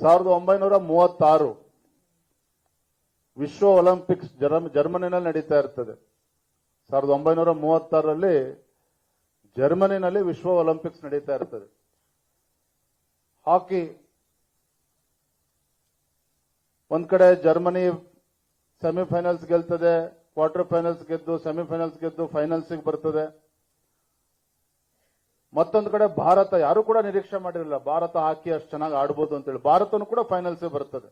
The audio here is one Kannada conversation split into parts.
ಸಾವಿರದ ಒಂಬೈನೂರ ಮೂವತ್ತಾರು ವಿಶ್ವ ಒಲಿಂಪಿಕ್ಸ್ ಜರ್ಮ ಜರ್ಮನಿನಲ್ಲಿ ನಡೀತಾ ಇರ್ತದೆ. ಸಾವಿರದ ಒಂಬೈನೂರ ಮೂವತ್ತಾರರಲ್ಲಿ ಜರ್ಮನಿನಲ್ಲಿ ವಿಶ್ವ ಒಲಿಂಪಿಕ್ಸ್ ನಡೀತಾ ಇರ್ತದೆ. ಹಾಕಿ ಒಂದ್ ಕಡೆ ಜರ್ಮನಿ ಸೆಮಿಫೈನಲ್ಸ್ ಗೆಲ್ತದೆ, ಕ್ವಾರ್ಟರ್ ಫೈನಲ್ಸ್ ಗೆದ್ದು ಸೆಮಿಫೈನಲ್ಸ್ ಗೆದ್ದು ಫೈನಲ್ಸ್ಗೆ ಬರ್ತದೆ. ಮತ್ತೊಂದು ಕಡೆ ಭಾರತ ಯಾರು ಕೂಡ ನಿರೀಕ್ಷೆ ಮಾಡಿರಲಿಲ್ಲ. ಭಾರತ ಹಾಕಿ ಅಷ್ಟು ಚೆನ್ನಾಗಿ ಆಡ್ಬೋದು ಅಂತೇಳಿ. ಭಾರತನು ಕೂಡ ಫೈನಲ್ಸ್ ಬರ್ತದೆ.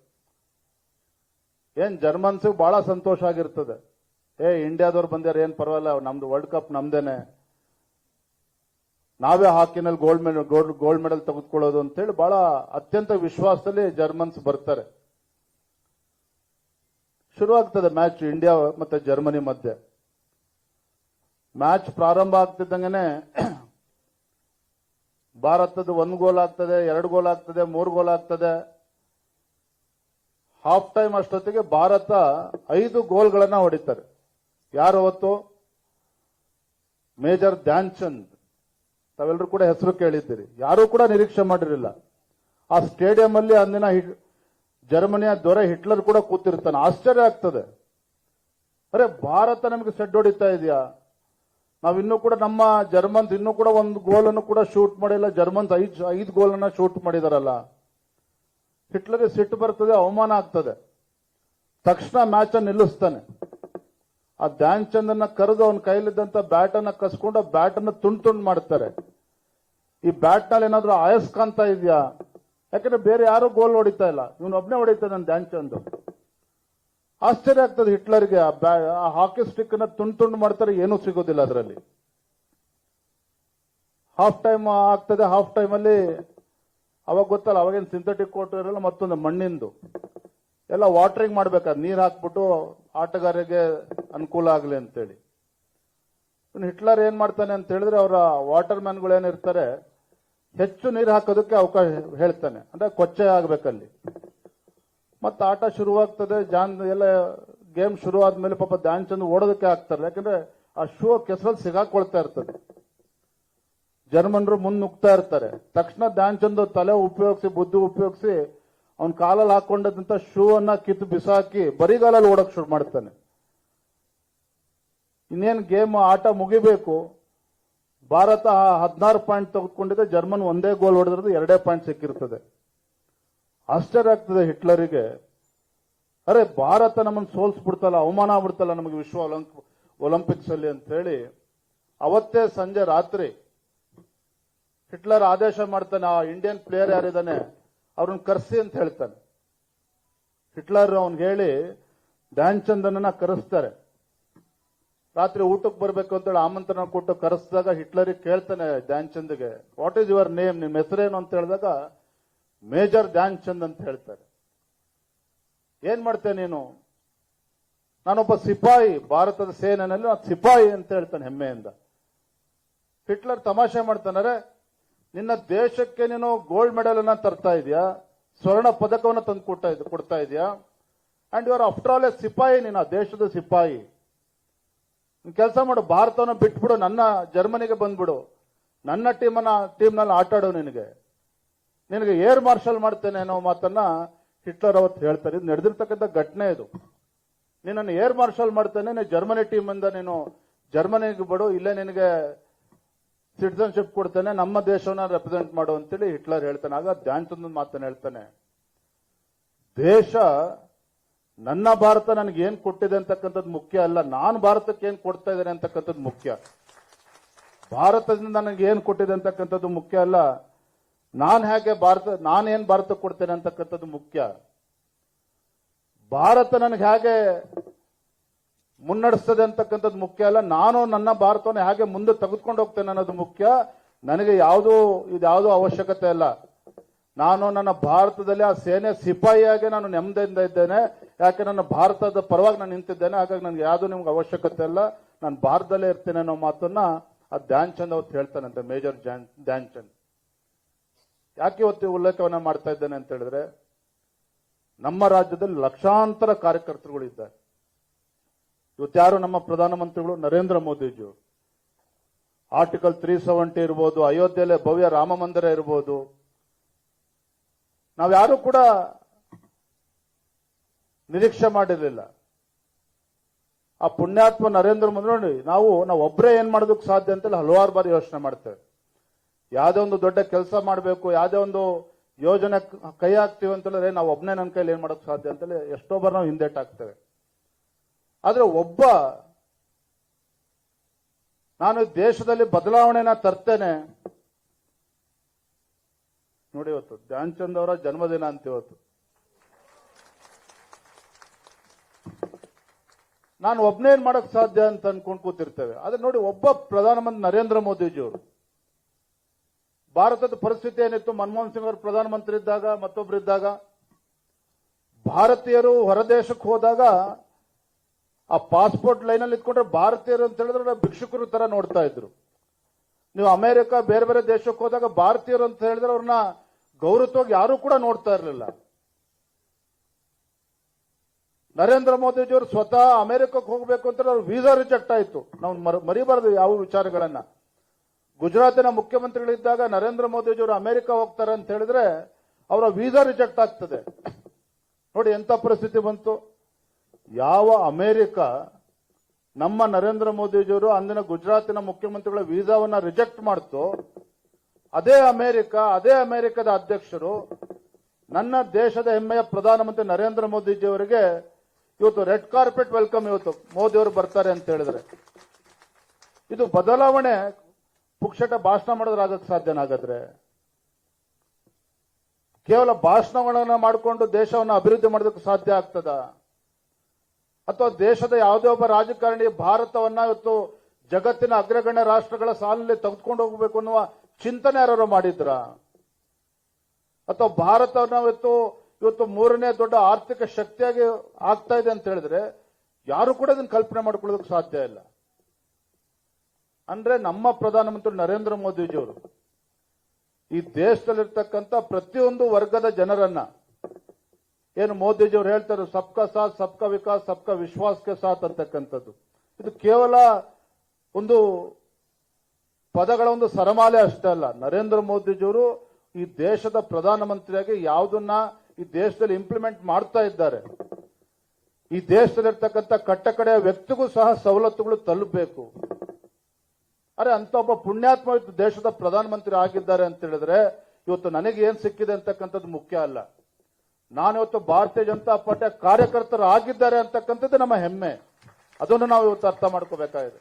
ಏನ್ ಜರ್ಮನ್ಸ್ ಬಹಳ ಸಂತೋಷ ಆಗಿರ್ತದೆ. ಏ ಇಂಡಿಯಾದವ್ರು ಬಂದ್ಯಾರ, ಏನ್ ಪರವಾಗಿಲ್ಲ, ನಮ್ದು ವರ್ಲ್ಡ್ ಕಪ್ ನಮ್ದೇನೆ. ನಾವೇ ಹಾಕಿನಲ್ಲಿ gold medal gold gold medal ತೆಗೆದುಕೊಳ್ಳೋದು ಅಂತೇಳಿ ಬಹಳ ಅತ್ಯಂತ ವಿಶ್ವಾಸದಲ್ಲಿ ಜರ್ಮನ್ಸ್ ಬರ್ತಾರೆ. ಶುರುವಾಗ್ತದೆ ಮ್ಯಾಚ್ ಇಂಡಿಯಾ ಮತ್ತೆ ಜರ್ಮನಿ ಮಧ್ಯೆ. ಮ್ಯಾಚ್ ಪ್ರಾರಂಭ ಆಗ್ತಿದ್ದಂಗೆನೆ ಭಾರತದ ಒಂದು ಗೋಲ್ ಆಗ್ತದೆ, ಎರಡು ಗೋಲ್ ಆಗ್ತದೆ, ಮೂರು ಗೋಲ್ ಆಗ್ತದೆ. ಹಾಫ್ ಟೈಮ್ ಅಷ್ಟೊತ್ತಿಗೆ ಭಾರತ ಐದು ಗೋಲ್ಗಳನ್ನ ಹೊಡಿತಾರೆ. ಯಾರು ಅವತ್ತು? ಮೇಜರ್ ಧ್ಯಾನ್ ಚಂದ್ ತಾವೆಲ್ಲರೂ ಕೂಡ ಹೆಸರು ಕೇಳಿದ್ದೀರಿ. ಯಾರೂ ಕೂಡ ನಿರೀಕ್ಷೆ ಮಾಡಿರಲಿಲ್ಲ. ಆ ಸ್ಟೇಡಿಯಂ ಅಲ್ಲಿ ಅಂದಿನ ಜರ್ಮನಿಯ ದೊರೆ ಹಿಟ್ಲರ್ ಕೂಡ ಕೂತಿರ್ತಾನೆ. ಆಶ್ಚರ್ಯ ಆಗ್ತದೆ. ಅರೆ, ಭಾರತ ನಮಗೆ ಸೆಡ್ ಹೊಡಿತಾ ಇದೆಯಾ? ನಾವ್ ಇನ್ನೂ ಕೂಡ ನಮ್ಮ ಜರ್ಮನ್ ಇನ್ನೂ ಕೂಡ ಒಂದು ಗೋಲ್ ಅನ್ನು ಕೂಡ ಶೂಟ್ ಮಾಡಿಲ್ಲ. ಜರ್ಮನ್ ಐದು ಐದು ಗೋಲ್ ಅನ್ನ ಶೂಟ್ ಮಾಡಿದಾರಲ್ಲ. ಹಿಟ್ಲರ್ಗೆ ಸಿಟ್ಟು ಬರ್ತದೆ, ಅವಮಾನ ಆಗ್ತದೆ. ತಕ್ಷಣ ಮ್ಯಾಚ್ ಅನ್ನು ನಿಲ್ಲಿಸ್ತಾನೆ. ಆ ಧ್ಯಾನ್ ಚಂದನ್ನ ಕರೆದು ಅವನ ಕೈಲಿದ್ದಂತ ಬ್ಯಾಟ್ ಅನ್ನ ಕಸ್ಕೊಂಡು ಬ್ಯಾಟ್ ಅನ್ನ ತುಂಡ್ ತುಂಡ್ ಮಾಡ್ತಾರೆ. ಈ ಬ್ಯಾಟ್ನಲ್ಲಿ ಏನಾದ್ರೂ ಆಯಸ್ಕಾಂತ ಇದೆಯಾ? ಯಾಕಂದ್ರೆ ಬೇರೆ ಯಾರು ಗೋಲ್ ಹೊಡಿತಾ ಇಲ್ಲ. ಇವನು ಒಬ್ಬನೇ ಹೊಡಿತಾನೆ ಧ್ಯಾನ್ ಚಂದ್ ಆಶ್ಚರ್ಯ ಆಗ್ತದೆ ಹಿಟ್ಲರ್ಗೆ. ಆ ಹಾಕಿ ಸ್ಟಿಕ್ ಅನ್ನ ತುಂಡು ತುಂಡು ಮಾಡ್ತಾರೆ, ಏನೂ ಸಿಗೋದಿಲ್ಲ ಅದರಲ್ಲಿ. ಹಾಫ್ ಟೈಮ್ ಆಗ್ತದೆ ಹಾಫ್ ಟೈಮ್ ಅಲ್ಲಿ, ಅವಾಗ ಗೊತ್ತಲ್ಲ, ಅವಾಗೇನು ಸಿಂಥೆಟಿಕ್ ಕೋರ್ಟ್ ಇರಲ್ಲ, ಮತ್ತೊಂದು ಮಣ್ಣಿಂದು. ಎಲ್ಲ ವಾಟರಿಂಗ್ ಮಾಡ್ಬೇಕಾದ್ರೆ, ನೀರು ಹಾಕ್ಬಿಟ್ಟು ಆಟಗಾರರಿಗೆ ಅನುಕೂಲ ಆಗಲಿ ಅಂತೇಳಿ. ಹಿಟ್ಲರ್ ಏನ್ ಮಾಡ್ತಾನೆ ಅಂತ ಹೇಳಿದ್ರೆ, ಅವರ ವಾಟರ್ ಮ್ಯಾನ್ಗಳು ಏನಿರ್ತಾರೆ ಹೆಚ್ಚು ನೀರು ಹಾಕೋದಕ್ಕೆ ಅವಕಾಶ ಹೇಳ್ತಾನೆ. ಅಂದ್ರೆ ಕೊಚ್ಚೆ ಆಗ್ಬೇಕಲ್ಲಿ. ಮತ್ತೆ ಆಟ ಶುರುವಾಗ್ತದೆ, ಜಾನ್ ಎಲ್ಲ ಗೇಮ್ ಶುರು ಆದ್ಮೇಲೆ ಪಾಪ ಧ್ಯಾನ್ ಚಂದ್ ಓಡೋದಕ್ಕೆ ಆಗ್ತಾರೆ ಯಾಕಂದ್ರೆ ಆ ಶೂ ಕೆಸರಲ್ಲಿ ಸಿಗಾಕೊಳ್ತಾ ಇರ್ತದೆ. ಜರ್ಮನ್ರು ಮುಂದೆ ನುಗ್ತಾ ಇರ್ತಾರೆ. ತಕ್ಷಣ ಧ್ಯಾನ್ ಚಂದ್ ತಲೆ ಉಪಯೋಗಿಸಿ, ಬುದ್ಧಿ ಉಪಯೋಗಿಸಿ ಅವ್ನ ಕಾಲಲ್ಲಿ ಹಾಕೊಂಡಂತ ಶೂ ಅನ್ನ ಕಿತ್ತು ಬಿಸಾಕಿ ಬರಿಗಾಲಲ್ಲಿ ಓಡಕ್ ಶುರು ಮಾಡ್ತಾನೆ. ಇನ್ನೇನ್ ಗೇಮ್, ಆಟ ಮುಗಿಬೇಕು. ಭಾರತ ಹದಿನಾರು ಪಾಯಿಂಟ್ ತೆಗೆದುಕೊಂಡಿದೆ. ಜರ್ಮನ್ ಒಂದೇ ಗೋಲ್ ಹೊಡೆದ್ರದ್ದು ಎರಡೇ ಪಾಯಿಂಟ್ ಸಿಕ್ಕಿರ್ತದೆ. ಆಶ್ಚರ್ಯ ಆಗ್ತದೆ ಹಿಟ್ಲರಿಗೆ, ಅರೆ ಭಾರತ ನಮ್ಮನ್ನು ಸೋಲ್ಸ್ಬಿಡ್ತಲ್ಲ, ಅವಮಾನ ಆಗ್ಬಿಡ್ತಲ್ಲ ನಮಗೆ ವಿಶ್ವ ಒಲಂಪ್ ಒಲಿಂಪಿಕ್ಸ್ ಅಲ್ಲಿ ಅಂತ ಹೇಳಿ ಅವತ್ತೇ ಸಂಜೆ ರಾತ್ರಿ ಹಿಟ್ಲರ್ ಆದೇಶ ಮಾಡ್ತಾನೆ, ಆ ಇಂಡಿಯನ್ ಪ್ಲೇಯರ್ ಯಾರಿದ್ದಾನೆ ಅವ್ರನ್ನ ಕರೆಸಿ ಅಂತ ಹೇಳ್ತಾನೆ. ಹಿಟ್ಲರ್ ಅವನ್ ಹೇಳಿ, ಧ್ಯಾನ್ ಚಂದನನ್ನ ಕರೆಸ್ತಾರೆ. ರಾತ್ರಿ ಊಟಕ್ಕೆ ಬರ್ಬೇಕು ಅಂತೇಳಿ ಆಮಂತ್ರಣ ಕೊಟ್ಟು ಕರೆಸಿದಾಗ ಹಿಟ್ಲರಿಗೆ ಕೇಳ್ತಾನೆ ಧ್ಯಾನ್ ಚಂದ್ಗೆ ವಾಟ್ ಈಸ್ ಯುವರ್ ನೇಮ್ ನಿಮ್ಮ ಹೆಸರೇನು? ಅಂತ ಹೇಳಿದಾಗ ಮೇಜರ್ ಧ್ಯಾನ್ ಚಂದ್ ಅಂತ ಹೇಳ್ತಾರೆ. ಏನ್ ಮಾಡ್ತೇನೆ ನೀನು? ನಾನೊಬ್ಬ ಸಿಪಾಯಿ, ಭಾರತದ ಸೇನೆನಲ್ಲಿ ನಾನು ಸಿಪಾಯಿ ಅಂತ ಹೇಳ್ತಾನೆ ಹೆಮ್ಮೆಯಿಂದ. ಹಿಟ್ಲರ್ ತಮಾಷೆ ಮಾಡ್ತಾನೆ ನಿನ್ನ ದೇಶಕ್ಕೆ ನೀನು ಗೋಲ್ಡ್ ಮೆಡಲ್ ಅನ್ನ ತರ್ತಾ ಇದೆಯಾ? ಸ್ವರ್ಣ ಪದಕವನ್ನು ತಂದು ಕೊಡ್ತಾ ಇದ್- ಕೊಡ್ತಾ ಇದೆಯಾ? And your after all a ಸಿಪಾಯಿ, ನೀನು ಆ ದೇಶದ ಸಿಪಾಯಿ. ಕೆಲಸ ಮಾಡು, ಭಾರತವನ್ನು ಬಿಟ್ಬಿಡು, ನನ್ನ ಜರ್ಮನಿಗೆ ಬಂದ್ಬಿಡು. ನನ್ನ ಟೀಮನ್ನ ಟೀಮ್ನಲ್ಲಿ ಆಟಾಡು ನಿನಗೆ. ನಿನಗೆ ಏರ್ ಮಾರ್ಷಲ್ ಮಾಡ್ತೇನೆ ಅನ್ನೋ ಮಾತನ್ನ ಹಿಟ್ಲರ್ ಅವತ್ತು ಹೇಳ್ತಾರೆ. ಇದು ನಡೆದಿರ್ತಕ್ಕಂಥ ಘಟನೆ ಇದು. ನಿನ್ನನ್ನು ಏರ್ ಮಾರ್ಷಲ್ ಮಾಡ್ತೇನೆ, ನೀನು ಜರ್ಮನಿ ಟೀಮ್ ಇಂದ ನೀನು ಜರ್ಮನಿಗೆ ಬಡು ಇಲ್ಲೇ ನಿನಗೆ ಸಿಟಿಸನ್ಶಿಪ್ ಕೊಡ್ತೇನೆ, ನಮ್ಮ ದೇಶವನ್ನ ರೆಪ್ರೆಸೆಂಟ್ ಮಾಡು ಅಂತೇಳಿ ಹಿಟ್ಲರ್ ಹೇಳ್ತಾನೆ. ಆಗ ಧ್ಯಾನ್ ಚಂದ್ ಮಾತನ್ನ ಹೇಳ್ತಾನೆ. ದೇಶ ನನ್ನ ಭಾರತ ನನಗೆ ಏನ್ ಕೊಟ್ಟಿದೆ ಅಂತಕ್ಕಂಥದ್ದು ಮುಖ್ಯ ಅಲ್ಲ, ನಾನು ಭಾರತಕ್ಕೆ ಏನ್ ಕೊಡ್ತಾ ಇದ್ದೇನೆ ಅಂತಕ್ಕಂಥದ್ದು ಮುಖ್ಯ. ಭಾರತದಿಂದ ನನಗೆ ಏನ್ ಕೊಟ್ಟಿದೆ ಅಂತಕ್ಕಂಥದ್ದು ಮುಖ್ಯ ಅಲ್ಲ ನಾನು ಹೇಗೆ ಭಾರತ, ನಾನೇನ್ ಭಾರತಕ್ಕೆ ಕೊಡ್ತೇನೆ ಅಂತಕ್ಕಂಥದ್ದು ಮುಖ್ಯ. ಭಾರತ ನನಗೆ ಹೇಗೆ ಮುನ್ನಡೆಸ್ತದೆ ಅಂತಕ್ಕಂಥದ್ದು ಮುಖ್ಯ ಅಲ್ಲ, ನಾನು ನನ್ನ ಭಾರತವನ್ನು ಹೇಗೆ ಮುಂದೆ ತೆಗೆದುಕೊಂಡು ಹೋಗ್ತೇನೆ ಅನ್ನೋದು ಮುಖ್ಯ. ನನಗೆ ಯಾವುದೂ, ಇದ್ಯಾವುದು ಅವಶ್ಯಕತೆ ಇಲ್ಲ. ನಾನು ನನ್ನ ಭಾರತದಲ್ಲಿ ಆ ಸೇನೆ ಸಿಪಾಯಿಯಾಗಿ ನಾನು ನೆಮ್ಮದಿಯಿಂದ ಇದ್ದೇನೆ. ಯಾಕೆ, ನನ್ನ ಭಾರತದ ಪರವಾಗಿ ನಾನು ನಿಂತಿದ್ದೇನೆ. ಹಾಗಾಗಿ ನನಗೆ ಯಾವುದೂ ನಿಮ್ಗೆ ಅವಶ್ಯಕತೆ ಇಲ್ಲ. ನಾನು ಭಾರತದಲ್ಲೇ ಇರ್ತೇನೆ ಅನ್ನೋ ಮಾತನ್ನ ಆ ಧ್ಯಾನ್ ಚಂದ್ ಅವತ್ತು ಹೇಳ್ತಾನಂತೆ, ಮೇಜರ್ ಧ್ಯಾನ್ ಚಂದ್ ಯಾಕೆ ಇವತ್ತು ಉಲ್ಲೇಖವನ್ನ ಮಾಡ್ತಾ ಇದ್ದೇನೆ ಅಂತ ಹೇಳಿದ್ರೆ, ನಮ್ಮ ರಾಜ್ಯದಲ್ಲಿ ಲಕ್ಷಾಂತರ ಕಾರ್ಯಕರ್ತರುಗಳು ಇದ್ದಾರೆ. ಇವತ್ತು ಯಾರು ನಮ್ಮ ಪ್ರಧಾನಮಂತ್ರಿಗಳು? Narendra Modiji article three seventy ಇರ್ಬೋದು, ಅಯೋಧ್ಯೆಯಲ್ಲಿ ಭವ್ಯ ರಾಮ ಮಂದಿರ ಇರ್ಬೋದು. ನಾವ್ಯಾರೂ ಕೂಡ ನಿರೀಕ್ಷೆ ಮಾಡಿರಲಿಲ್ಲ. ಆ ಪುಣ್ಯಾತ್ಮ ನರೇಂದ್ರ ಮೋದಿ ನೋಡಿ, ನಾವು ನಾವು ಒಬ್ಬರೇ ಏನ್ ಮಾಡೋದಕ್ಕೆ ಸಾಧ್ಯ ಅಂತೇಳಿ ಹಲವಾರು ಬಾರಿ ಯೋಚನೆ ಮಾಡ್ತೇವೆ. ಯಾವುದೇ ಒಂದು ದೊಡ್ಡ ಕೆಲಸ ಮಾಡಬೇಕು, ಯಾವುದೇ ಒಂದು ಯೋಜನೆ ಕೈ ಹಾಕ್ತೀವಿ ಅಂತ ಹೇಳಿದ್ರೆ ನಾವು ಒಬ್ಬನೇ ನನ್ನ ಕೈಲಿ ಏನ್ ಮಾಡೋಕೆ ಸಾಧ್ಯ ಅಂತೇಳಿ ಎಷ್ಟೋ ಬಾರ ನಾವು ಹಿಂದೇಟಾಗ್ತೇವೆ ಆದ್ರೆ ಒಬ್ಬ, ನಾನು ದೇಶದಲ್ಲಿ ಬದಲಾವಣೆನ ತರ್ತೇನೆ. ನೋಡಿ ಇವತ್ತು ಧ್ಯಾನ್ ಚಂದ್ ಅವರ ಜನ್ಮದಿನ ಅಂತ ಇವತ್ತು. ನಾನು ಒಬ್ಬನೇ ಏನ್ ಮಾಡಕ್ ಸಾಧ್ಯ ಅಂತ ಅನ್ಕೊಂಡ್ ಕೂತಿರ್ತೇವೆ. ಆದ್ರೆ ನೋಡಿ, ಒಬ್ಬ ಪ್ರಧಾನಮಂತ್ರಿ ನರೇಂದ್ರ ಮೋದಿಜಿಯವರು ಭಾರತದ ಪರಿಸ್ಥಿತಿ ಏನಿತ್ತು? ಮನಮೋಹನ್ ಸಿಂಗ್ ಅವರು ಪ್ರಧಾನಮಂತ್ರಿ ಇದ್ದಾಗ ಮತ್ತೊಬ್ಬರಿದ್ದಾಗ ಭಾರತೀಯರು ಹೊರದೇಶಕ್ಕೆ ಹೋದಾಗ ಆ ಪಾಸ್ಪೋರ್ಟ್ ಲೈನಲ್ಲಿ ಇದ್ಕೊಂಡ್ರೆ ಭಾರತೀಯರು ಅಂತ ಹೇಳಿದ್ರೆ ಭಿಕ್ಷುಕರು ತರ ನೋಡ್ತಾ ಇದ್ರು. ನೀವು ಅಮೆರಿಕ ಬೇರೆ ಬೇರೆ ದೇಶಕ್ಕೆ ಹೋದಾಗ ಭಾರತೀಯರು ಅಂತ ಹೇಳಿದ್ರೆ ಅವ್ರನ್ನ ಗೌರವವಾಗಿ ಯಾರು ಕೂಡ ನೋಡ್ತಾ ಇರಲಿಲ್ಲ. ನರೇಂದ್ರ ಮೋದಿಜಿಯವರು ಸ್ವತಃ ಅಮೆರಿಕಕ್ಕೆ ಹೋಗಬೇಕು ಅಂತ ಅವ್ರ ವೀಸಾ ರಿಜೆಕ್ಟ್ ಆಯಿತು. ನಾವು ಮರ- ಮರಿಬಾರದು ಯಾವ ವಿಚಾರಗಳನ್ನ. ಗುಜರಾತಿನ ಮುಖ್ಯಮಂತ್ರಿಗಳಿದ್ದಾಗ ನರೇಂದ್ರ ಮೋದಿಜಿಯವರು ಅಮೆರಿಕ ಹೋಗ್ತಾರೆ ಅಂತ ಹೇಳಿದ್ರೆ ಅವರ ವೀಸಾ ರಿಜೆಕ್ಟ್ ಆಗ್ತದೆ. ನೋಡಿ ಎಂತ ಪರಿಸ್ಥಿತಿ ಬಂತು. ಯಾವ ಅಮೆರಿಕ ನಮ್ಮ ನರೇಂದ್ರ ಮೋದಿಜಿಯವರು ಅಂದಿನ ಗುಜರಾತಿನ ಮುಖ್ಯಮಂತ್ರಿಗಳ ವೀಸಾವನ್ನ ರಿಜೆಕ್ಟ್ ಮಾಡ್ತು, ಅದೇ ಅಮೆರಿಕ, ಅದೇ ಅಮೆರಿಕದ ಅಧ್ಯಕ್ಷರು, ನನ್ನ ದೇಶದ ಹೆಮ್ಮೆಯ ಪ್ರಧಾನಮಂತ್ರಿ ನರೇಂದ್ರ ಮೋದಿಜಿಯವರಿಗೆ ಇವತ್ತು ರೆಡ್ ಕಾರ್ಪೆಟ್ ವೆಲ್ಕಮ್ ಇವತ್ತು ಮೋದಿ ಅವರು ಬರ್ತಾರೆ ಅಂತ ಹೇಳಿದ್ರೆ. ಇದು ಬದಲಾವಣೆ ಪುಕ್ಷಟ ಭಾಷಣ ಮಾಡಿದ್ರೆ ಸಾಧ್ಯನ ಆಗದ್ರೆ? ಕೇವಲ ಭಾಷಣಗಳನ್ನ ಮಾಡಿಕೊಂಡು ದೇಶವನ್ನು ಅಭಿವೃದ್ಧಿ ಮಾಡೋದಕ್ಕೆ ಸಾಧ್ಯ ಆಗ್ತದ? ಅಥವಾ ದೇಶದ ಯಾವುದೇ ಒಬ್ಬ ರಾಜಕಾರಣಿ ಭಾರತವನ್ನ ಇವತ್ತು ಜಗತ್ತಿನ ಅಗ್ರಗಣ್ಯ ರಾಷ್ಟ್ರಗಳ ಸಾಲಿನಲ್ಲಿ ತೆಗೆದುಕೊಂಡು ಹೋಗಬೇಕು ಅನ್ನುವ ಚಿಂತನೆ ಯಾರು ಮಾಡಿದ್ರ? ಅಥವಾ ಭಾರತವನ್ನ ಇವತ್ತು ಇವತ್ತು ಮೂರನೇ ದೊಡ್ಡ ಆರ್ಥಿಕ ಶಕ್ತಿಯಾಗಿ ಆಗ್ತಾ ಇದೆ ಅಂತ ಹೇಳಿದ್ರೆ ಯಾರು ಕೂಡ ಅದನ್ನ ಕಲ್ಪನೆ ಮಾಡ್ಕೊಳ್ಳೋದಕ್ಕೆ ಸಾಧ್ಯ ಇಲ್ಲ. ಅಂದ್ರೆ ನಮ್ಮ ಪ್ರಧಾನಮಂತ್ರಿ ನರೇಂದ್ರ ಮೋದಿಜಿಯವರು. ಈ ದೇಶದಲ್ಲಿರ್ತಕ್ಕಂಥ ಪ್ರತಿಯೊಂದು ವರ್ಗದ ಜನರನ್ನ ಏನು ಮೋದಿಜಿಯವರು ಹೇಳ್ತಾರೆ, ಸಬ್ಕಾ ಸಾಥ್, ಸಬ್ಕಾ ವಿಕಾಸ್, ಸಬ್ಕಾ ವಿಶ್ವಾಸಕ್ಕೆ ಸಾಥ್ ಅಂತಕ್ಕಂಥದ್ದು. ಇದು ಕೇವಲ ಒಂದು ಪದಗಳ ಒಂದು ಸರಮಾಲೆ ಅಷ್ಟೇ ಅಲ್ಲ. ನರೇಂದ್ರ ಮೋದಿಜಿಯವರು ಈ ದೇಶದ ಪ್ರಧಾನಮಂತ್ರಿಯಾಗಿ ಯಾವುದನ್ನ ಈ ದೇಶದಲ್ಲಿ ಇಂಪ್ಲಿಮೆಂಟ್ ಮಾಡ್ತಾ ಇದ್ದಾರೆ. ಈ ದೇಶದಲ್ಲಿರ್ತಕ್ಕಂಥ ಕಟ್ಟಕಡೆಯ ವ್ಯಕ್ತಿಗೂ ಸಹ ಸವಲತ್ತುಗಳು ತಲುಪಬೇಕು. ಅರೆ ಅಂತ ಒಬ್ಬ ಪುಣ್ಯಾತ್ಮ ದೇಶದ ಪ್ರಧಾನಮಂತ್ರಿ ಆಗಿದ್ದಾರೆ ಅಂತ ಹೇಳಿದ್ರೆ ಇವತ್ತು ನನಗೆ ಏನ್ ಸಿಕ್ಕಿದೆ ಅಂತಕ್ಕಂಥದ್ದು ಮುಖ್ಯ ಅಲ್ಲ. ನಾನು ಇವತ್ತು ಭಾರತೀಯ ಜನತಾ ಪಾರ್ಟಿಯ ಕಾರ್ಯಕರ್ತರು ಆಗಿದ್ದಾರೆ ಅಂತಕ್ಕಂಥದ್ದು ನಮ್ಮ ಹೆಮ್ಮೆ. ಅದನ್ನು ನಾವು ಇವತ್ತು ಅರ್ಥ ಮಾಡ್ಕೋಬೇಕಾಗಿದೆ.